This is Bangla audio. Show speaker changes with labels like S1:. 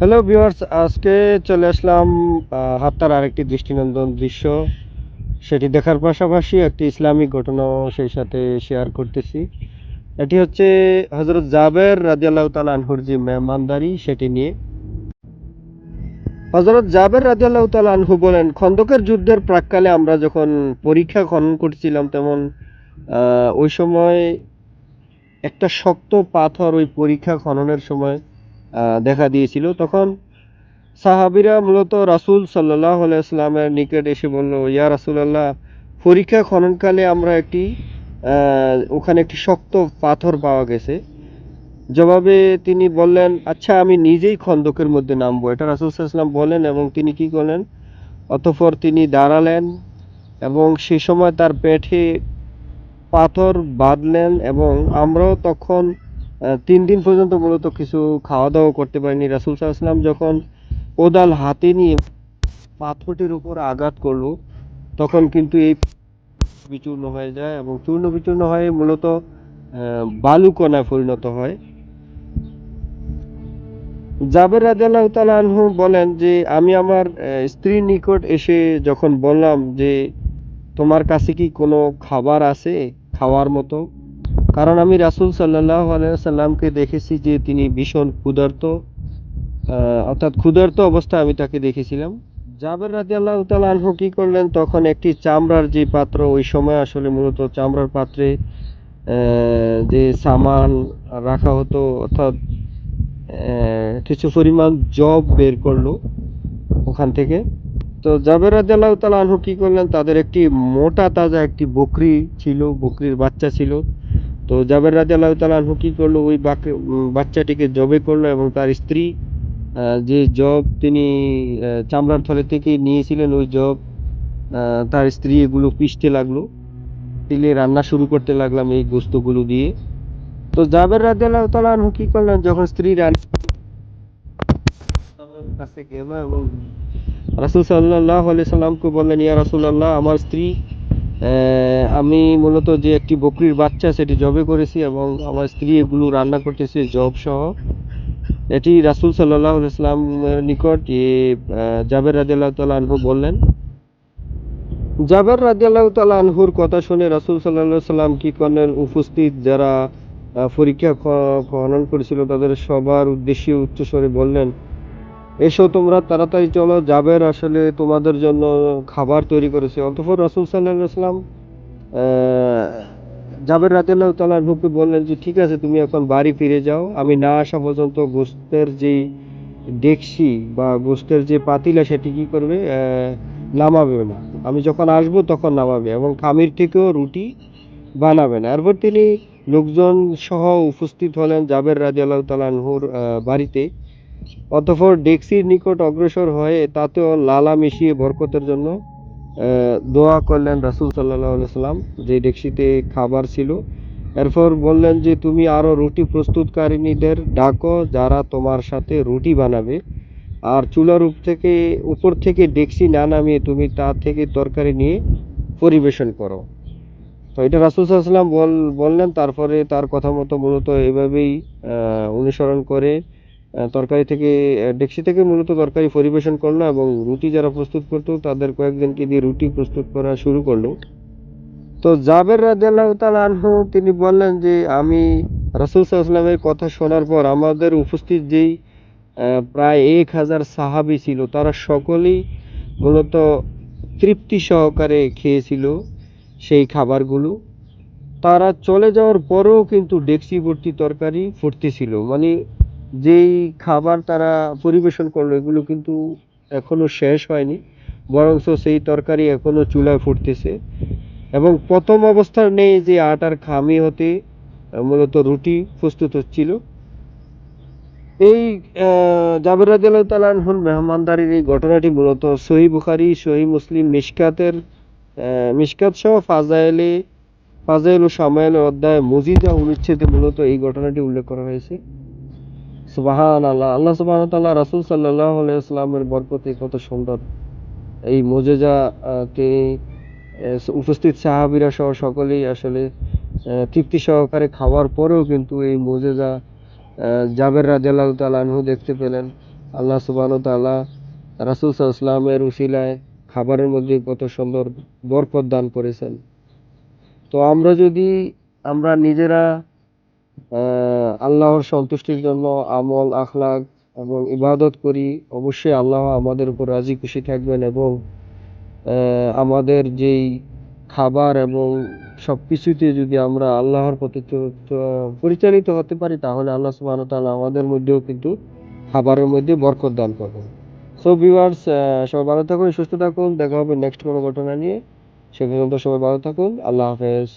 S1: হ্যালো ভিউয়ার্স আজকে চলে আসলাম হাত্তার আরেকটি দৃষ্টিনন্দন দৃশ্য। সেটি দেখার পাশাপাশি একটি ইসলামিক ঘটনাও সেই সাথে শেয়ার করতেছি। এটি হচ্ছে হজরত জাবের রাজিয়াল্লাহ তালা আনহুর যে মেহমানদারি, সেটি নিয়ে। হজরত জাবের রাজিয়াল্লাহ তালা আনহু বলেন, খন্দকের যুদ্ধের প্রাককালে আমরা যখন পরীক্ষা খনন করছিলাম তেমন ওই সময় একটা শক্ত পাথর ওই পরীক্ষা খননের সময় দেখা দিয়েছিল। তখন সাহাবিরা মূলত রাসূল সাল্লাহ আলাইসলামের নিকট এসে বলল, ইয়া রাসূলুল্লাহ, পরীক্ষা খননকালে আমরা একটি ওখানে একটি শক্ত পাথর পাওয়া গেছে। জবাবে তিনি বললেন আচ্ছা আমি নিজেই খন্দকের মধ্যে নামবো। এটা রাসুল সাল্লাম বলেন এবং তিনি কি করলেন? অতঃপর তিনি দাঁড়ালেন এবং সেই সময় তার পেটে পাথর বাঁধলেন এবং আমরাও তখন তিন দিন পর্যন্ত মূলত কিছু খাওয়া দাওয়া করতে পারিনি। রাসুল সাল্লাম যখন কোদাল হাতে নিয়ে পাথরটির উপর আঘাত করল, তখন কিন্তু এই বিচূর্ণ হয়ে যায় এবং চূর্ণ বিচূর্ণ হয়ে মূলত বালুকণায় পরিণত হয়। জাবের তাআলা আনহু বলেন যে, আমি আমার স্ত্রীর নিকট এসে যখন বললাম যে, তোমার কাছে কি কোনো খাবার আছে খাওয়ার মতো? কারণ আমি রাসূল সাল্লাল্লাহু আলাইহি সাল্লামকে দেখেছি যে তিনি ভীষণ ক্ষুধার্ত অর্থাৎ ক্ষুধার্ত অবস্থায় আমি তাকে দেখেছিলাম। জাবের রাদিয়াল্লাহু তাআলা আনহু কি করলেন? তখন একটি চামড়ার যে পাত্র, ওই সময় আসলে মূলত চামড়ার পাত্রে যে সামান রাখা হতো, অর্থাৎ কিছু পরিমাণ জব বের করল ওখান থেকে। তো জাবের রাদিয়াল্লাহু তাআলা আনহু কি করলেন? তাদের একটি মোটা তাজা একটি বকরি ছিল, বকরির বাচ্চা ছিল। তো জাবের রাদিয়াল্লাহু তাআলা আনহু কি করল? ওই বাক- বাচ্চাটিকে জবে করল এবং তার স্ত্রী আহ, যে জব তিনি চামড়ার থলে থেকে নিয়েছিলেন ওই জব তার স্ত্রী এগুলো পিষতে লাগল। তিলে রান্না শুরু করতে লাগলাম এই গোস্তগুলো দিয়ে। তো জাবের রাদিয়াল্লাহু তাআলা আনহু কি করলেন? যখন স্ত্রী রান্না কাছে গেল এবং রাসূল সাল্লাল্লাহু আলাইহি সাল্লামকে বললেন ইয়া রাসূলুল্লাহ আমার স্ত্রী আমি মূলত যে একটি বকরির বাচ্চা সেটি জবে করেছি এবং আমার স্ত্রী এগুলো রান্না করতেছে জব সহ। এটি রাসূল সাল্লাল্লাহু আলাইহি সাল্লামের নিকট জাবের রাদিয়াল্লাহু তাআলা আনহু বললেন। জাবের রাদিয়াল্লাহু তাআলা আনহুর কথা শুনে রাসূল সাল্লাল্লাহু আলাইহি সাল্লাম কি করলেন উপস্থিত যারা পরীক্ষা খনন করেছিল তাদের সবার উদ্দেশ্যে উচ্চস্বরে বললেন এসো তোমরা তাড়াতাড়ি চলো জাবের আসলে তোমাদের জন্য খাবার তৈরি করেছে। অতঃপর রাসূল সাল্লাম আহ, জাবের রাদিয়াল্লাহু তাআলা আনহুকে বললেন যে ঠিক আছে তুমি এখন বাড়ি ফিরে যাও। আমি না আসা পর্যন্ত গোস্তের যে ডেকসি বা গোস্তের যে পাতিলা সেটি কী করবে? নামাবে না। আমি যখন আসব তখন নামাবে এবং খামির থেকেও রুটি বানাবে না। এরপর তিনি লোকজন সহ উপস্থিত হলেন জাবের রাদিয়াল্লাহু তাআলা আনহুর আহ, বাড়িতে। অতঃপর ডেক্সির নিকট অগ্রসর হয়ে তাতেও লালা মিশিয়ে বরকতের জন্য দোয়া করলেন রাসূল আলাইহি সাল্লাম যে ডেক্সিতে খাবার ছিল। এরপর বললেন যে, তুমি আরও রুটি প্রস্তুতকারিনীদের ডাকো, যারা তোমার সাথে রুটি বানাবে। আর চুলার উপ থেকে, উপর থেকে ডেক্সি না নামিয়ে তুমি তা থেকে তরকারি নিয়ে পরিবেশন করো। তো এটা রাসূল সাল্লাল্লাহু সাল্লাম বল, বললেন। তারপরে তার কথা মতো মূলত এভাবেই অনুসরণ করে তরকারি থেকে ডেক্সি থেকে মূলত তরকারি পরিবেশন করল এবং রুটি যারা প্রস্তুত করতো, তাদের কয়েকজনকে দিয়ে রুটি প্রস্তুত করা শুরু করল। তো জাবের রাদিয়াল্লাহু তাআলা আনহু, তিনি বললেন যে, আমি রাসূল সাল্লামের কথা শোনার পর আমাদের উপস্থিত যেই প্রায় এক হাজার সাহাবী ছিল, তারা সকলেই মূলত তৃপ্তি সহকারে খেয়েছিল সেই খাবারগুলো। তারা চলে যাওয়ার পরেও কিন্তু ডেক্সি ভর্তি তরকারি ফুটতেছিল। মানে যেই খাবার তারা পরিবেশন করল এগুলো কিন্তু এখনও শেষ হয়নি। বরঞ্চ সেই তরকারি এখনও চুলায় ফুটতেছে। এবং প্রথম অবস্থার নেই যে আটার খামি হতে মূলত রুটি প্রস্তুত হচ্ছিল। এই জাবের রাদিয়াল্লাহু তাআলা আনহুর মেহমানদারির এই ঘটনাটি মূলত সহি বুখারি সহি মুসলিম মিশকাতের আহ, মিশকাত সহ ফাজাইলে ফাজাইল ও সামাইল অধ্যায় মুজিজা অনুচ্ছেদে মূলত এই ঘটনাটি উল্লেখ করা হয়েছে। সুবাহান আল্লাহ আল্লাহ সুবাহ তাল্লাহ রাসূল সাল্লাল্লাহু আলাইহি ওয়াসাল্লামের বরকতে কত সুন্দর। এই মোজেজা কে উপস্থিত সাহাবীরা সহ সকলেই আসলে তৃপ্তি সহকারে খাওয়ার পরেও কিন্তু এই মোজেজা জাবের রাদিয়াল্লাহু তাআলা আনহু দেখতে পেলেন। আল্লাহ সুবাহ তাআলা রাসূল আলাইহি উসিলায় খাবারের মধ্যে কত সুন্দর বরকত দান করেছেন। তো আমরা যদি, আমরা নিজেরা আল্লাহর সন্তুষ্টির জন্য আমল, আখলাক এবং ইবাদত করি, অবশ্যই আল্লাহ আমাদের উপর রাজি, খুশি থাকবেন এবং আমাদের যেই খাবার এবং সব কিছুতে যদি আমরা আল্লাহর প্রতি পরিচালিত হতে পারি, তাহলে আল্লাহ ওয়া তাআলা আমাদের মধ্যেও কিন্তু খাবারের মধ্যে বরকত দান করবেন। সো ভিউয়ার্স সবাই ভালো থাকুন, সুস্থ থাকুন, দেখা হবে নেক্সট কোনো ঘটনা নিয়ে। সে পর্যন্ত সবাই ভালো থাকুন, আল্লাহ হাফেজ।